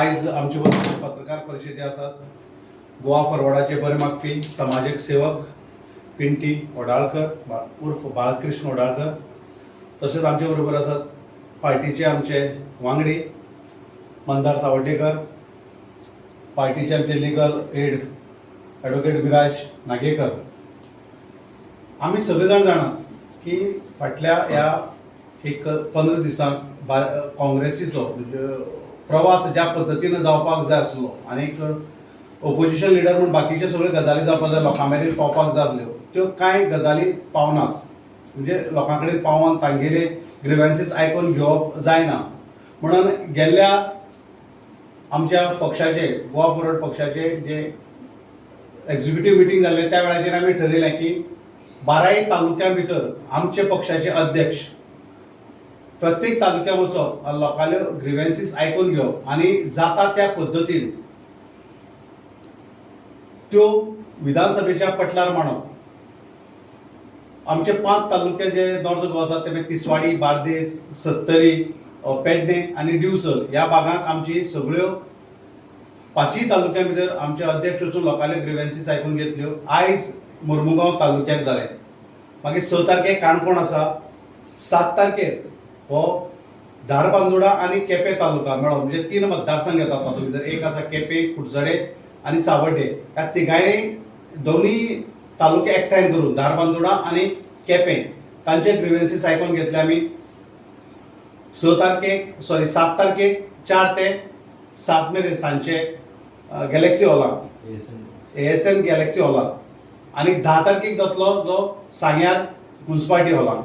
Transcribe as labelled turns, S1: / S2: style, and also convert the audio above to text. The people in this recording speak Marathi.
S1: आयज आमचे बरोबर पत्रकार परिशदे आसात गोवा फॉरवर्डाचे बरे मागपी समाजीक सेवक पिंटी ओडाळकर उर्फ बाळकृष्ण ओडाळकर. तसेच आमचे बरोबर आसात पार्टीचे आमचे वांगडी मंदार सावड्डेकर पार्टीचे आमचे legal aid advocate Viraj Nagekar. आम्ही सगळेजाण जाणात की फाटल्या ह्या एक पंदरा दिसांक बा काँग्रेसीचो म्हणजे प्रवास ज्या पद्दतीन जावपाक जाय आसलो आनीक ओपोजिशन लिडर म्हूण बाकीच्यो सगळ्यो गजाली जावपाक जाय लोकां मेरेन पावपाक जाय आसल्यो त्यो कांय गजाली पावनात. म्हणजे लोकां कडेन पावोन तांगेले ग्रिव्हन्सीस आयकून घेवप जायना. म्हणून गेल्ल्या आमच्या पक्षाचे गोवा फॉरवर्ड पक्षाचे जे एक्झिक्युटीव मिटींग जाल्ले त्या वेळाचेर आमी ठरयलें की बाराय तालुक्यां भितर आमचे पक्षाचे अध्यक्ष प्रत्येक तालुक्यात वचप आनी लोकांल्यो ग्रिव्हन्सीस आयकून घेवप आनी जाता त्या पद्दतीन त्यो विधानसभेच्या पटलार मांडप आमचे पांच तालुके जे नॉर्थ गोवा आसात ते म्हणजे तिसवाडी बार्देस सत्तरी पेडणे आनी दिवचल ह्या भागांत आमची सगळ्यो पाचही तालुक्या भितर आमचे अध्यक्ष वचून लोकांल्यो ग्रिव्हन्सीस आयकून घेतल्यो आयज मुर्मुगांव तालुक्याक जाले मागीर स तारखेक काणकोण आसा सात तारखेर हो. धारबांदोडा आनी केपें तालुका मेळो म्हणजे तीन मतदारसंघ येतात तातूंत भितर एक आसा केपें कुडचडे आनी सावड्डे ह्या तिगाय दोनूय तालुके एकठांय करून धारबांदोडा आनी केपें तांचे ग्रिव्हन्सीस आयकून घेतले आमी स तारखेक सॉरी सात तारखेक चार ते सात मेरेन सांजचे गॅलेक्सी हॉलांत ए एस एन गॅलेक्सी हॉलांत आनी धा तारखेक जातलो जो सांग्यार म्युन्सिपाल्टी हॉलांत